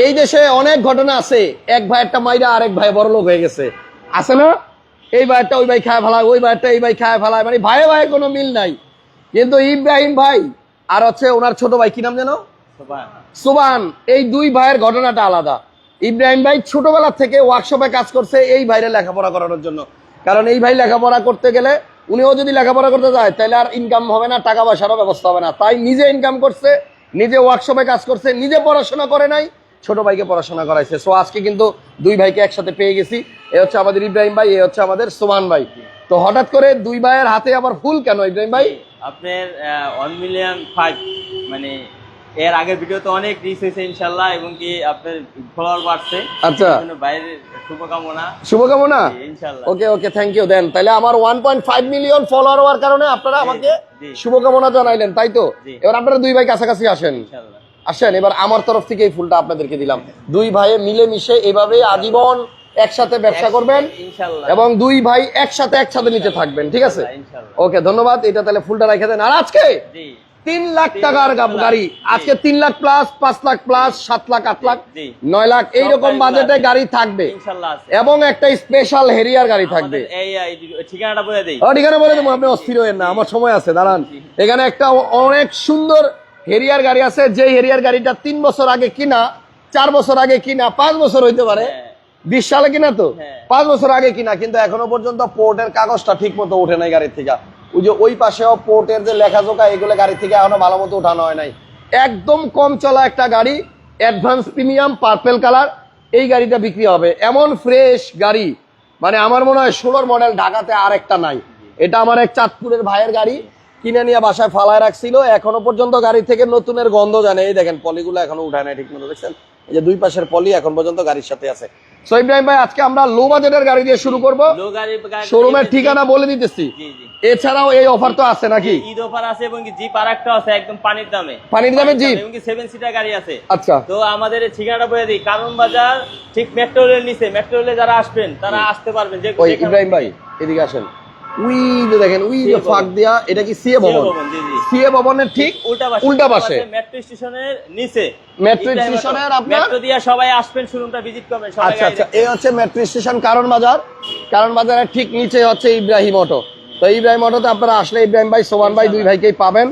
এই দেশে অনেক ঘটনা আছে। এক ভাইয়েরটা মাইরা আরেক ভাই বড় লোক হয়ে গেছে। আছে না? এই ভাইয়েরটা ওই ভাই খায় ফেলায় ওই ভাইয়েরটা এই ভাই খায় ফেলায় মানে ভাইয়ে ভাইয়ে কোনো মিল নাই। কিন্তু ইব্রাহিম ভাই আর হচ্ছে ওনার ছোট ভাই কি নাম যেন? সুবান এই দুই ভাইয়ের ঘটনাটা আলাদা। ইব্রাহিম ভাই ছোটবেলা থেকে ওয়ার্কশপে কাজ করছে এই ভাইরে লেখাপড়া করানোর জন্য। কারণ এই ভাই লেখাপড়া করতে গেলে উনিও যদি লেখাপড়া করতে যায় তাহলে আর ইনকাম হবে না টাকা পয়সারও ব্যবস্থা হবে না। তাই নিজে ইনকাম করছে নিজে ওয়ার্কশপে কাজ করছে নিজে পড়াশোনা করে নাই ছোট ভাইকে পড়াশোনা করাইছে। সো আজকে কিন্তু দুই ভাইকে একসাথে পেয়ে গেছি। এ হচ্ছে আমাদের ইব্রাহিম ভাই এ হচ্ছে আমাদের সুমান ভাই। তো হঠাৎ করে দুই ভাইয়ের হাতে আবার ফুল কেন ইব্রাহিম ভাই? আপনার ওয়ান মিলিয়ন ফাইভ মানে এর আগের ভিডিওতে অনেক রিচ হয়েছে ইনশাল্লাহ এবং কি আপনার ফলোয়ার বাড়ছে। আচ্ছা। বাইরের শুভকামনা। শুভকামনা? ইনশাল্লাহ। ওকে ওকে থ্যাংক ইউ দেন তাহলে আমার one point five million follower হওয়ার কারণে আপনারা আমাকে শুভকামনা জানাইলেন তাই তো? এবার আপনারা দুই ভাই কাছাকাছি আসেন। ইনশাল্লাহ। আসেন এবার আমার তরফ থেকে এই ফুলটা আপনাদেরকে দিলাম। দুই ভাইয়ে মিলে মিশে এভাবে আজীবন একসাথে ব্যবসা করবেন এবং দুই ভাই একসাথে একসাথে নিচে থাকবেন ঠিক আছে? ওকে ধন্যবাদ। এটা তাহলে ফুলটা রেখে দেন। আর আজকে তিন লাখ টাকার গাড়ি। আজকে তিন লাখ প্লাস পাঁচ লাখ প্লাস সাত লাখ আট লাখ নয় লাখ এইরকম বাজেটে গাড়ি থাকবে। এবং একটা স্পেশাল হেরিয়ার গাড়ি থাকবে। ঠিকানাটা বলে দেই। ঠিকানা বলে দেবো আপনি অস্থির হয়ে না আমার সময় আছে দাঁড়ান। এখানে একটা অনেক সুন্দর হেরিয়ার গাড়ি আছে যে হেরিয়ার গাড়িটা তিন বছর আগে কিনা চার বছর আগে কিনা পাঁচ বছর হইতে পারে। হ্যাঁ। বিশ সালে কিনা তো? হ্যাঁ। পাঁচ বছর আগে কিনা কিন্তু এখনও পর্যন্ত পোর্টের কাগজটা ঠিক মতো উঠে নাই গাড়ির থেকে। ওই যে ওই পাশেও পোর্টের যে লেখা লেখাজোকা এগুলো গাড়ি থেকে এখনও ভালো মতো উঠানো হয় নাই। একদম কম চলা একটা গাড়ি অ্যাডভান্স প্রিমিয়াম পার্পেল কালার এই গাড়িটা বিক্রি হবে। এমন ফ্রেশ গাড়ি মানে আমার মনে হয় ষোলোর মডেল ঢাকাতে আর একটা নাই। এটা আমার এক চাঁদপুরের ভাইয়ের গাড়ি। কিনে নিয়ে বাসায় ফালায় রাখছিল এখনও পর্যন্ত গাড়ি থেকে নতুনের গন্ধ জানে এই দেখেন পলিগুলো এখনও উঠায় নাই ঠিক মতো দেখছেন? এই যে দুই পাশের পলি এখন পর্যন্ত গাড়ির সাথে আছে। সো ইব্রাহিম ভাই আজকে আমরা লো বাজেটের গাড়ি দিয়ে শুরু করব। শোরুমের ঠিকানা বলে দিতেছি। এছাড়াও এই অফার তো আছে নাকি? ঈদ অফার আছে এবং জিপ আর একটা আছে একদম পানির দামে। পানির দামে জিপ? এবং সেভেন সিটার গাড়ি আছে। আচ্ছা। তো আমাদের ঠিকানাটা বলে দিই কারণ বাজার ঠিক মেট্রো রেল নিচে মেট্রো রেলে যারা আসবেন তারা আসতে পারবেন যে ইব্রাহিম ভাই এদিকে আসেন। উই যে দেখেন উই যে ফাঁক দেওয়া এটা কি সিএ ভবন। সিএ ভবনের ঠিক উল্টা পাশে মেট্রো স্টেশনের নিচে। মেট্রো স্টেশনের আপনার- মেট্রো দিয়া সবাই আসবেন শোরুমটা ভিজিট করবেন সবাই আচ্ছা আচ্ছা এই হচ্ছে মেট্রো স্টেশন কারণ বাজার। কারণ বাজারের ঠিক নিচে হচ্ছে ইব্রাহিম অটো তো ইব্রাহিম অটোতে আপনারা আসলে ইব্রাহিম ভাই সোমান ভাই দুই ভাইকেই পাবেন।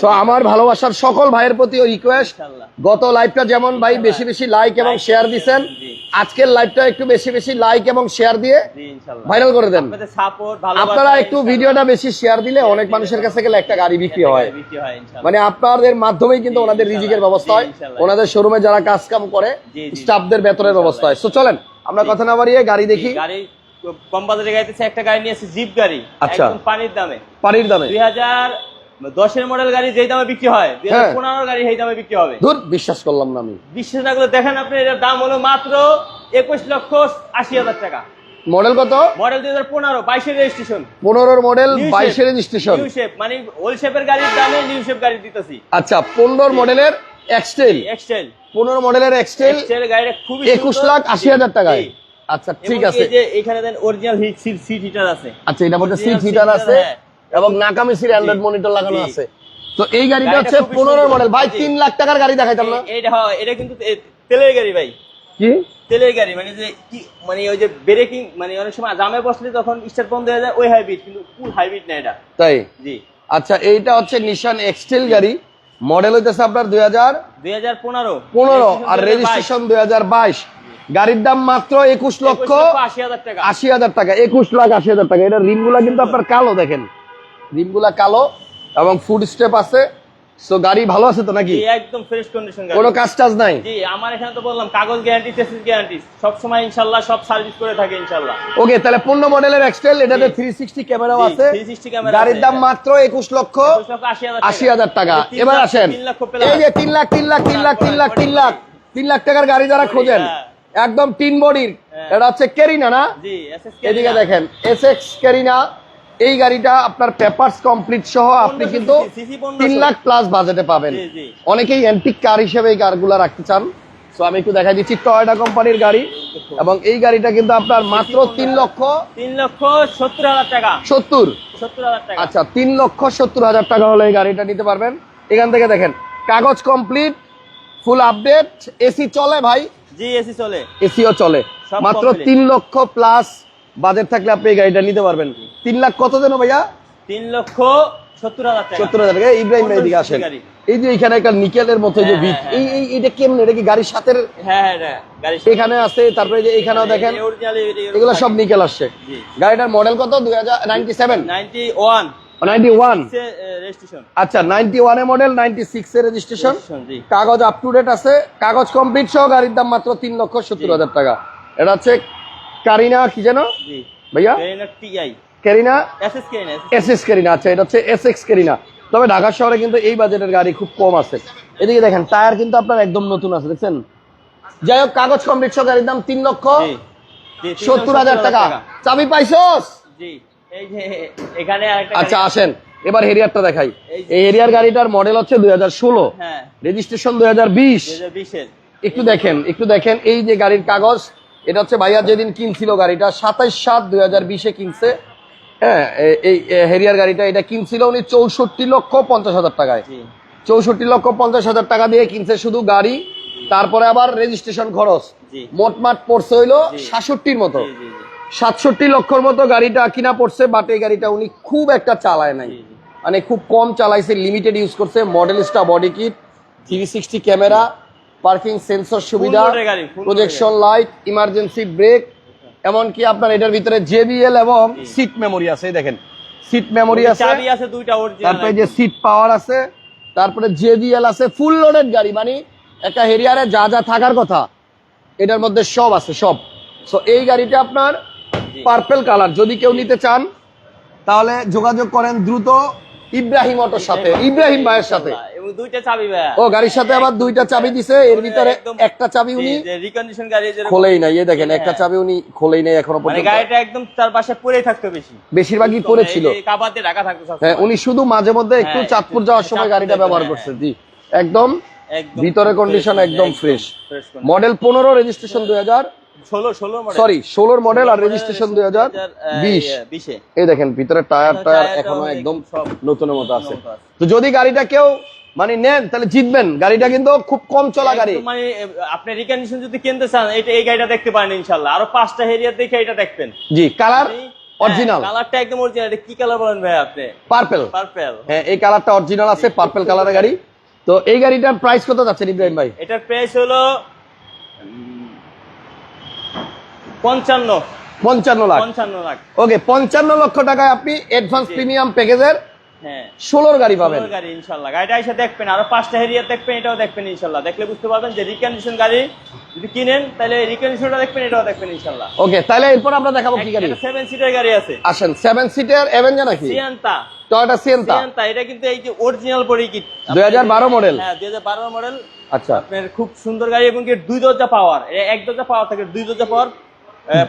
সো আমার ভালোবাসার সকল ভাইয়ের প্রতি রিকোয়েস্ট গত লাইভটা যেমন ভাই বেশি বেশি লাইক এবং শেয়ার জি। আজকের লাইভটা একটু বেশি বেশি লাইক এবং শেয়ার দিয়ে ভাইরাল করে দেন। আপনারা একটু ভিডিওটা বেশি শেয়ার দিলে অনেক মানুষের কাছে গেলে একটা গাড়ি বিক্রি হয়। মানে আপনাদের মাধ্যমেই কিন্তু ওনাদের রিজিকের ব্যবস্থা হয়। ওনাদের শোরুমে যারা কাজ কাম করে। স্টাফদের বেতনের ব্যবস্থা হয়। তো চলেন আমরা কথা না বাড়িয়ে গাড়ি দেখি। গাড়ি কম বাজারে গাড়িতে একটা গাড়ি নিয়েছে জিপ গাড়ি আচ্ছা। একদম পানির দামে। পানির দামে। দুই হাজার দশের মডেল গাড়ি যেই দামে বিক্রি হয় দুই হাজার হ্যাঁ। পনেরো গাড়ি সেই দামে বিক্রি হবে। ধুর বিশ্বাস করলাম না আমি। বিশ্বাস না করলে দেখেন আপনি এটার দাম হলো মাত্র একুশ লক্ষ আশি হাজার টাকা। মডেল কত? মডেল দুই হাজার পনেরো বাইশের রেজিস্ট্রেশন পনেরোর মডেল বাইশের রেজিস্ট্রেশন নিউ শেপ মানে ওল্ড শেপের গাড়ির দামে নিউ শেপ গাড়ি দিতেছি। আচ্ছা পনেরোর মডেলের এক্সটেল এক্সটেল পনেরো মডেলের এক্সটেল গাড়িটা খুবই একুশ লাখ আশি হাজার টাকায়। আচ্ছা ঠিক এই যে এখানে then original heat seat heater আছে। আচ্ছা এটা বলতে সিট হিটার আছে হ্যাঁ। এবং নাকামিসির অ্যান্ড্রয়েড মনিটর লাগানো আছে। তো এই গাড়িটা হচ্ছে খুবই পনেরো সুন্দর। মডেল ভাই জি। তিন লাখ টাকার গাড়ি দেখাইতাম না। এটা হয় এটা কিন্তু তেলের গাড়ি ভাই। কি? তেলের গাড়ি মানে যে কি মানে ওই যে ব্রেকিং মানে অনেক সময় জামে বসলে তখন স্টার্ট বন্ধ হয়ে যায় ওই হাইব্রিড কিন্তু ফুল হাইব্রিড না এটা। তাই? জি। আচ্ছা এইটা হচ্ছে নিশান এক্সটেল গাড়ি। মডেল হইতেছে আপনার দুই হাজার দুই হাজার পনেরো। পনেরো আর রেজিস্ট্রেশন দুই হাজার বাইশ। গাড়ির দাম মাত্র একুশ লক্ষ আশি হাজার টাকা। আশি হাজার টাকা একুশ লাখ আশি হাজার টাকা। এটা রিমগুলা কিন্তু আপনার কালো দেখেন। রিমগুলা কালো এবং ফুড স্টেপ আছে। তো গাড়ি ভালো আছে তো নাকি? একদম ফ্রেশ কন্ডিশন কোনো কাজ টাজ নাই? জি আমার এখানে তো বললাম কাগজ গ্যারান্টি টেসিস গ্যারান্টি সব সময় ইনশাল্লাহ সব সার্ভিস করে থাকে ইনশাল্লাহ। ওকে তাহলে পনেরো মডেলের এক্সটেল এটাতে থ্রি সিক্সটি ক্যামেরাও আছে। 360 ক্যামেরা গাড়ির দাম মাত্র একুশ লক্ষ একুশ লক্ষ আশি হাজার টাকা। এবার আসেন। এই যে তিন লাখ তিন লাখ তিন লাখ তিন লাখ তিন লাখ। তিন লাখ টাকার গাড়ি যারা খোঁজেন হ্যাঁ। একদম তিন বডির। হ্যাঁ। এটা হচ্ছে কেরিনা না? এদিকে দেখেন এস এক্স কেরিনা এই গাড়িটা আপনার পেপারস কমপ্লিট সহ আপনি কিন্তু। তিন লাখ প্লাস বাজেটে পাবেন। অনেকেই অ্যান্টিক কার হিসেবে এই কারগুলা রাখতে চান। তো আমি একটু দেখাই দিচ্ছি টয়োটা কোম্পানির গাড়ি। এবং এই গাড়িটা কিন্তু আপনার মাত্র তিন লক্ষ। তিন লক্ষ সত্তর হাজার টাকা। সত্তর। সত্তর হাজার টাকা। আচ্ছা তিন লক্ষ সত্তর হাজার টাকা হলে এই গাড়িটা নিতে পারবেন। এখান থেকে দেখেন কাগজ কমপ্লিট ফুল আপডেট এসি চলে ভাই। জি এসি চলে। এসিও চলে। মাত্র তিন লক্ষ প্লাস বাজেট থাকলে আপনি এই গাড়িটা নিতে পারবেন। তিন লাখ কত দেন ভাইয়া? তিন লক্ষ সত্তর হাজার টাকা। ইব্রাহিম ভাই এদিকে আসেন। এই যে এখানে একটা নিকেলের মতো যে হ্যাঁ, হ্যাঁ, এই এই- এটা কেমন? এটা কি গাড়ির সাথে? হ্যাঁ হ্যাঁ হ্যাঁ, এখানে আছে তারপরে যে এখানেও দেখেন এগুলো সব নিকেল আসছে। গাড়িটার মডেল কত? দুই হাজার নাইনটি সেভেন নাইনটি ওয়ান আচ্ছা নাইনটি ওয়ানের মডেল নাইনটি সিক্স এর রেজিস্ট্রেশন কাগজ আপ টু ডেট আছে। কাগজ কমপ্লিট সহ গাড়ির দাম মাত্র তিন লক্ষ সত্তর হাজার টাকা। এটা হচ্ছে কারিনা কি যেন? ভাইয়া? এস এস আচ্ছা এটা হচ্ছে এস এক্স তবে ঢাকা শহরে কিন্তু এই বাজেটের গাড়ি খুব কম আছে। এদিকে দেখেন টায়ার কিন্তু আপনার একদম নতুন আছে দেখছেন? যাই হোক কাগজ কমপ্লিট সহ গাড়ির দাম তিন লক্ষ সত্তর হাজার টাকা। চাবি পাইছস? জি। আচ্ছা আসেন। এবার হেরিয়ারটা দেখাই। এই হেরিয়ার গাড়িটার মডেল হচ্ছে দুই হাজার ষোলো। হ্যাঁ। রেজিস্ট্রেশন দুই হাজার বিশ। দুই হাজার বিশের। একটু দেখেন একটু দেখেন এই যে গাড়ির কাগজ। এটা হচ্ছে ভাইয়া যেদিন কিনছিল গাড়িটা সাতাইশ সাত দুই হাজার বিশে কিনছে। হ্যাঁ এই হেরিয়ার গাড়িটা এটা কিনছিল উনি চৌষট্টি লক্ষ পঞ্চাশ হাজার টাকায়। চৌষট্টি লক্ষ পঞ্চাশ হাজার টাকা দিয়ে কিনছে শুধু গাড়ি তারপরে আবার রেজিস্ট্রেশন খরচ। মোটমাট পড়ছে হইল সাতষট্টির মতো। সাতষট্টি লক্ষর মতো গাড়িটা কিনা পড়ছে বাট এই গাড়িটা উনি খুব একটা চালায় নাই। মানে খুব কম চালাইছে লিমিটেড ইউজ করছে modellista body kit three sixty camera parking sensor সুবিধা প্রজেকশন লাইট ইমার্জেন্সি ব্রেক এমনকি আপনার এটার ভিতরে জেবিএল এবং সিট মেমোরি আছে দেখেন। সিট মেমোরি আছে তারপরে যে সিট পাওয়ার আছে তারপরে জেবিএল আছে ফুল লোডেড গাড়ি মানে একটা হেরিয়ারে যা যা থাকার কথা এটার মধ্যে সব আছে সব। সো এই গাড়িটা আপনার। পার্পেল কালার যদি কেউ নিতে চান তাহলে যোগাযোগ করেন দ্রুত ইব্রাহিম অটোর সাথে। ইব্রাহিম ভাইয়ের সাথে। এবং দুইটা চাবি ভাইয়া ও গাড়ির সাথে আবার দুইটা চাবি দিছে এর ভিতরে একটা চাবি উনি রিকন্ডিশন গাড়ি খোলেই নাই। এই দেখেন একটা হ্যাঁ। চাবি উনি খোলেই নাই এখনও মানে পর্যন্ত। গাড়িটা একদম তার পাশে পড়েই থাকতো বেশি। বেশিরভাগই ঢাকা থাকতো হ্যাঁ উনি শুধু মাঝে মধ্যে একটু হ্যাঁ, চাঁদপুর যাওয়ার সময় গাড়িটা ব্যবহার করছে জি। একদম ভিতরে কন্ডিশন একদম ফ্রেশ মডেল পনেরো রেজিস্ট্রেশন দুই হাজার। সরি ষোলোর মডেল আর রেজিস্ট্রেশন দুই হাজার বিশ। এই দেখেন ভিতরে টায়ার টায়ার এখনও একদম নতুনের মতো আছে। তো যদি গাড়িটা কেউ মানে নেন তাহলে জিতবেন। গাড়িটা কিন্তু খুব কম চলা গাড়ি। মানে আপনি রিকন্ডিশন যদি কিনতে চান এটা এই গাড়িটা দেখতে পারেন ইনশাল্লাহ। আরও পাঁচটা হেরিয়ার দেখে এটা দেখবেন। জি কালার অরিজিনাল কালারটা একদম অরিজিনাল এটা কি কালার বলেন ভাই আপনি? পার্পেল পার্পেল হ্যাঁ এই কালারটা অরিজিনাল আছে পার্পেল কালারের গাড়ি। তো এই গাড়িটার প্রাইস কত যাচ্ছে ইব্রাহিম ভাই? এটার প্রাইস হলো পঞ্চান্ন। পঞ্চান্ন লাখ। পঞ্চান্ন লাখ। ওকে পঞ্চান্ন লক্ষ টাকায় আপনি অ্যাডভান্স প্রিমিয়াম প্যাকেজের ষোলোর গাড়ি পাবেন। গাড়ি ইনশাল্লাহ। গাড়িটা এসে দেখবেন আরও পাঁচটা হেরিয়ার দেখবেন এটাও দেখবেন ইনশাল্লাহ। দেখলে বুঝতে পারবেন যে রিকন্ডিশন গাড়ি যদি কিনেন তাহলে রিকন্ডিশনটা দেখবেন এটাও দেখবেন ইনশাল্লাহ। ওকে তাহলে এরপর আমরা দেখাবো কি গাড়ি। সেভেন সিটের গাড়ি আছে। আসেন সেভেন সিটের অ্যাভেঞ্জা নাকি? সিয়ান্তা টয়োটা সিয়েন্তা সিয়ান্তা এটা কিন্তু এই যে অরিজিনাল বডি কিট 2012 মডেল। হ্যাঁ দুই হাজার বারো মডেল আচ্ছা। আপনার খুব সুন্দর গাড়ি এবং কি দুই দরজা পাওয়ার এক দরজা পাওয়ার থাকে দুই দরজা power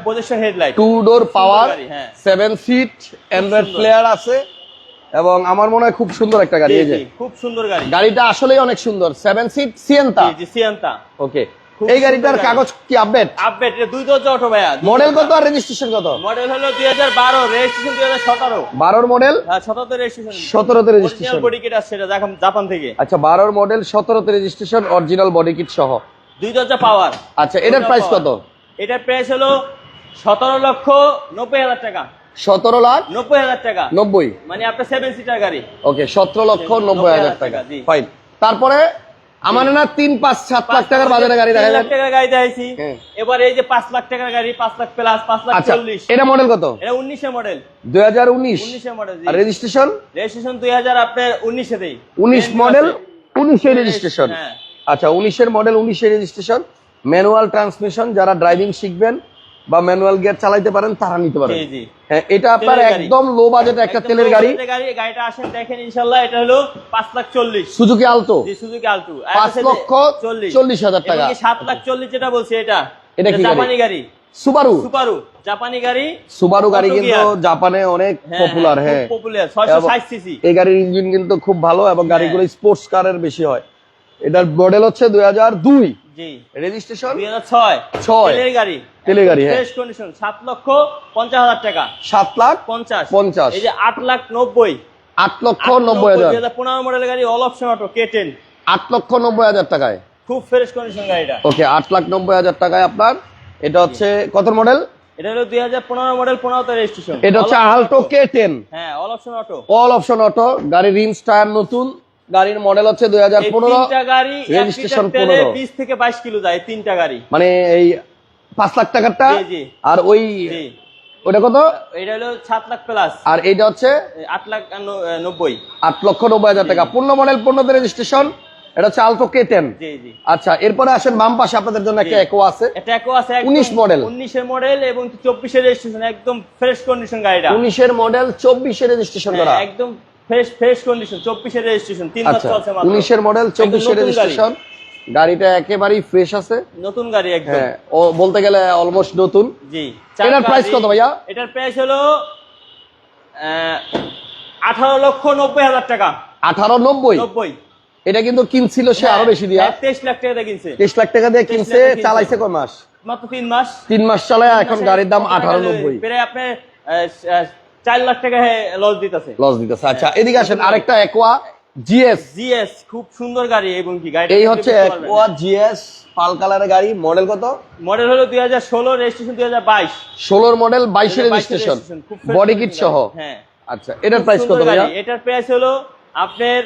projection headlight two door power. Seven seat Android player আছে। এবং আমার মনে হয় খুব সুন্দর একটা গাড়ি এই যে। খুব সুন্দর গাড়ি। গাড়িটা আসলেই অনেক সুন্দর। সেভেন সিট সিয়েন্তা জি, সিয়ান্তা ওকে এই গাড়িটার কাগজ কি আপডেট আপডেট এটা দুই দরজা অটো ভাইয়া মডেল কত আর রেজিস্ট্রেশন কত? মডেল হলো দুই হাজার বারো রেজিস্ট্রেশন দুই হাজার সতেরো। বারোর মডেল হ্যাঁ সতেরোতে রেজিস্ট্রেশন সতেরোতে রেজিস্ট্রেশন বডি কিট আসছে জাপান থেকে। আচ্ছা বারোর মডেল সতেরোতে রেজিস্ট্রেশন অরিজিনাল বডি কিট সহ। দুই দরজা পাওয়ার আচ্ছা এটার প্রাইস কত? এটার প্রাইস হলো সতেরো লক্ষ নব্বই হাজার টাকা। সতেরো লাখ নব্বই হাজার টাকা। নব্বই। মানে আপনার সেভেন সিটার গাড়ি। ওকে সতেরো লক্ষ নব্বই হাজার টাকা। ফাইন তারপরে আমার না তিন পাঁচ সাত লাখ টাকার বাজারে গাড়ি দেখা লাখ টাকার গাড়ি দেখাইছি। হ্যাঁ। এবার এই যে পাঁচ লাখ টাকার গাড়ি পাঁচ লাখ প্লাস পাঁচ লাখ আচ্ছা চল্লিশ। এটা মডেল কত? এটা উনিশে মডেল দুই হাজার উনিশ। উনিশে মডেল রেজিস্ট্রেশন রেজিস্ট্রেশন দুই হাজার আপনার উনিশে দেই উনিশ মডেল উনিশের রেজিস্ট্রেশন। আচ্ছা উনিশের মডেল উনিশের রেজিস্ট্রেশন ম্যানুয়াল ট্রান্সমিশন যারা ড্রাইভিং শিখবেন বা ম্যানুয়াল গিয়ার চালাইতে পারেন তারা নিতে পারেন। হ্যাঁ এটা আপনার একদম লো বাজেটে একটা তেলের গাড়ি। গাড়িটা আসেন দেখেন ইনশাল্লাহ এটা হলো পাঁচ লাখ চল্লিশ। সুজুকি আলতো। জি সুজুকি আলটু পাঁচ লক্ষ চল্লিশ। হাজার টাকা। সাত লাখ চল্লিশ যেটা বলছি এটা? এটা কি জাপানি গাড়ি। সুবারু সুপারু জাপানি গাড়ি। সুবারু গাড়ি কিন্তু জাপানে অনেক পপুলার হ্যাঁ পপুলার ছয়শো এবং ষাট সিসি এই গাড়ির ইঞ্জিন কিন্তু খুব ভালো এবং গাড়িগুলো স্পোর্টস কারের বেশি হয়। এটার মডেল হচ্ছে দুই হাজার দুই। জি। রেজিস্ট্রেশন দুই হাজার ছয়। ছয়। তেলের গাড়ি। তেলের গাড়ি, হ্যাঁ। ফ্রেশ কন্ডিশন সাত লক্ষ পঞ্চাশ হাজার টাকা। সাত লাখ পঞ্চাশ। পঞ্চাশ। এই যে আট লাখ নব্বই। আট লক্ষ নব্বই হাজার। দুই হাজার পনেরো মডেল গাড়ি all option auto K ten আট লক্ষ নব্বই হাজার টাকায়। খুব ফ্রেশ কন্ডিশন গাড়িটা। ওকে আট লাখ নব্বই হাজার টাকায় আপনার। এটা হচ্ছে কত মডেল এটা হলো দুই হাজার পনেরো মডেল পনেরোতে রেজিস্ট্রেশন এটা হচ্ছে আলটো কে টেন হ্যাঁ all option auto all option auto গাড়ির রিমস টায়ার নতুন। গাড়ির মডেল হচ্ছে দুই হাজার পনেরো রেজিস্ট্রেশন 15 বিশ থেকে বাইশ কিলো যায় তিনটা গাড়ি। মানে এই পাঁচ লাখ টাকারটা। আর ওই ওটা কত? এটা হলো সাত লাখ প্লাস আর এইটা হচ্ছে? আট লাখ নব্বই। আট লক্ষ নব্বই হাজার টাকা। পূর্ণ মডেল পূর্ণতে রেজিস্ট্রেশন এটা হচ্ছে আলটো কে টেন জি জি। আচ্ছা এরপরে আসেন বাম পাশে আপনাদের জন্য একটা একো আছে। এটা একো আছে 19 model। উনিশের মডেল এবং চব্বিশের রেজিস্ট্রেশন একদম ফ্রেশ কন্ডিশন গাড়িটা। উনিশের মডেল চব্বিশে রেজিস্ট্রেশন করা। হ্যাঁ, একদম ফ্রেশ ফ্রেশ কন্ডিশন চব্বিশের রেজিস্ট্রেশন তিন মাস আচ্ছা চলছে মাত্র। উনিশের মডেল চব্বিশে নতুন গাড়ি। রেজিস্ট্রেশন গাড়িটা একেবারেই ফ্রেশ আছে। নতুন গাড়ি একদম। হ্যাঁ ও বলতে গেলে অলমোস্ট নতুন। জি এটার price কত ভাইয়া? এটার প্রাইস হলো আঠারো লক্ষ নব্বই হাজার টাকা। আঠারো নব্বই? নব্বই। এটা কিন্তু কিনছিল সে আরও বেশি দিয়া। হ্যাঁ, তেইশ লাখ টাকা দিয়ে কিনছে। তেইশ লাখ টাকা দিয়ে কিনছে চালাইছে। কয় মাস? মাত্র তিন মাস। তিন মাস চালায় এখন গাড়ির দাম কত টাকা আঠারো নেবে? নব্বই। প্রায় আপনার আহ, আহ, চার লাখ টাকা লস দিতেছে। লস দিতেছে আচ্ছা এদিকে আসেন আরেকটা একোয়া জিএস জিএস খুব সুন্দর গাড়ি এবং কি গাড়ি এই হচ্ছে একোয়া জিএস পাল কালারের গাড়ি মডেল কত? মডেল হলো দুই হাজার ষোলো রেজিস্ট্রেশন দুই হাজার বাইশ। ষোলোর মডেল বাইশের রেজিস্ট্রেশন বডি কিট সহ। হ্যাঁ। আচ্ছা এটার প্রাইস কত ভাইয়া। এটার প্রাইস হলো আপনার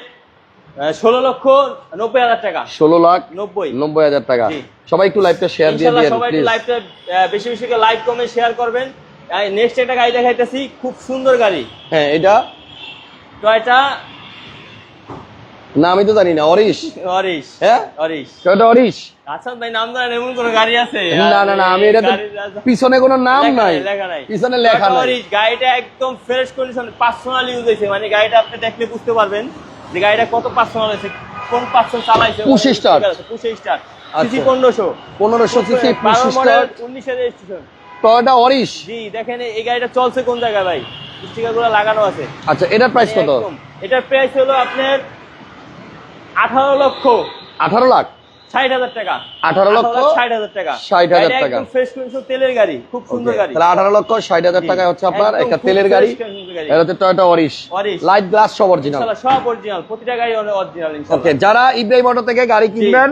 ষোলো লক্ষ নব্বই হাজার টাকা। ষোলো লাখ নব্বই। নব্বই হাজার টাকা। সবাই একটু লাইভটা শেয়ার দিয়ে দিয়ে সবাই একটু প্লিজ লাইভটা বেশি বেশি করে লাইভ কমে শেয়ার করবেন। নেক্সট একটা গাড়ি দেখাইতেছি খুব সুন্দর গাড়ি। হ্যাঁ এটা? টয়টা না আমি তো জানি না অরিশ অরিশ হ্যাঁ? অরিশ এটা অরিশ আচ্ছা ভাই নাম জানেন এমন কোন গাড়ি আছে? না না না আমি এটা পিছনে কোনো নাম নাই। পিছনে লেখা নাই। Auris, গাড়িটা একদম ফ্রেশ কন্ডিশন পার্সোনাল ইউজ হয়েছে। মানে গাড়িটা আপনি দেখলে বুঝতে পারবেন যে গাড়িটা কত পার্সোনাল হয়েছে কোন পার্সন চালাইছে Push start। পুশে আচ্ছা। সিসি পনেরোশো। পনেরোশো সিসি বারো মডেল উনিশের রেজিস্ট্রেশন টয়টা অরিশ? জি দেখেন এই গাড়িটা চলছে কোন জায়গায় ভাই? স্টিকারগুলো লাগানো আছে। আচ্ছা এটার প্রাইস কত? এটার প্রাইস হলো আপনার আঠারো লক্ষ। আঠারো লাখ? ষাট হাজার টাকা। 18 লক্ষ ষাট হাজার টাকা। 60,000 গাড়িটা টাকা। একদম ফ্রেশ কন্ডিশন তেলের গাড়ি খুব সুন্দর গাড়ি। তাহলে আঠারো লক্ষ ষাট হাজার জি। হচ্ছে আপনার একটা তেলের গাড়ি। এটা হচ্ছে টয়টা অরিশ। লাইট গ্লাস সব অরিজিনাল ইনশাআল্লাহ সব অরিজিনাল প্রতিটা গাড়ি অরিজিনাল ওকে যারা ইব্রাহিম অটো থেকে গাড়ি কিনবেন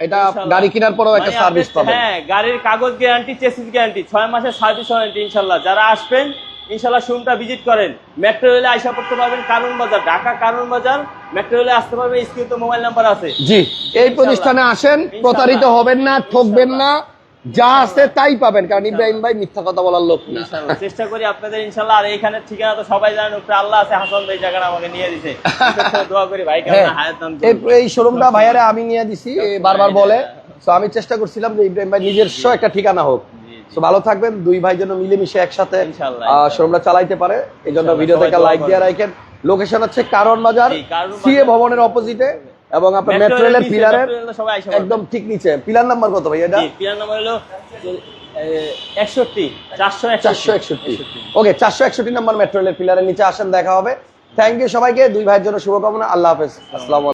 এটা গাড়ি কেনার পরেও একটা মানে সার্ভিস পাবেন। হ্যাঁ গাড়ির কাগজ গ্যারান্টি চেসিস গ্যারান্টি ছয় মাসের সার্ভিস ওয়ারেন্টি ইনশাল্লাহ। যারা আসবেন ইনশাআল্লাহ শোরুমটা ভিজিট করেন। মেট্রো রেলে আইসা পড়তে পারবেন কারণ বাজার ঢাকা কারণ বাজার মেট্রো রেলে আসতে পারবেন স্ক্রিনে তো মোবাইল নাম্বার আছে। জি এই প্রতিষ্ঠানে আসেন প্রতারিত হবেন না ঠকবেন না। যা আছে তাই পাবেন কারণ ইব্রাহিম ভাই মিথ্যা কথা বলার লোক না। চেষ্টা করি আপনাদের ইনশাল্লাহ আর এখানে ঠিকানা তো সবাই জানেন উপরে আল্লাহ আছে হাসান ভাই জায়গাটা আমাকে নিয়ে দিছে। দোয়া করি ভাই হ্যাঁ। এই- শোরুমটা ভাইয়ারে আমি নিয়ে দিছি বারবার বলে। তো আমি চেষ্টা করছিলাম যে ইব্রাহিম ভাই নিজস্ব একটা ঠিকানা হোক। তো ভালো থাকবেন দুই ভাই যেন মিলেমিশে একসাথে ইনশাআল্লাহ, শোরুমটা চালাইতে পারে। এই জন্য ভিডিও থেকে লাইক দিয়ে। রাখেন। লোকেশন হচ্ছে কারণ বাজার। সিএ ভবনের অপোজিটে এবং আপনার মেট্রো রেলের পিলারের একদম ঠিক নিচে। পিলার নাম্বার কত ভাই এটা? পিলার নাম্বার হলো একষট্টি চারশো একষট্টি। ওকে চারশো একষট্টি নাম্বার মেট্রো রেলের পিলারের নিচে আসেন দেখা হবে। থ্যাংক ইউ সবাইকে দুই ভাইয়ের জন্য শুভকামনা আল্লাহ হাফেজ। আসসালাম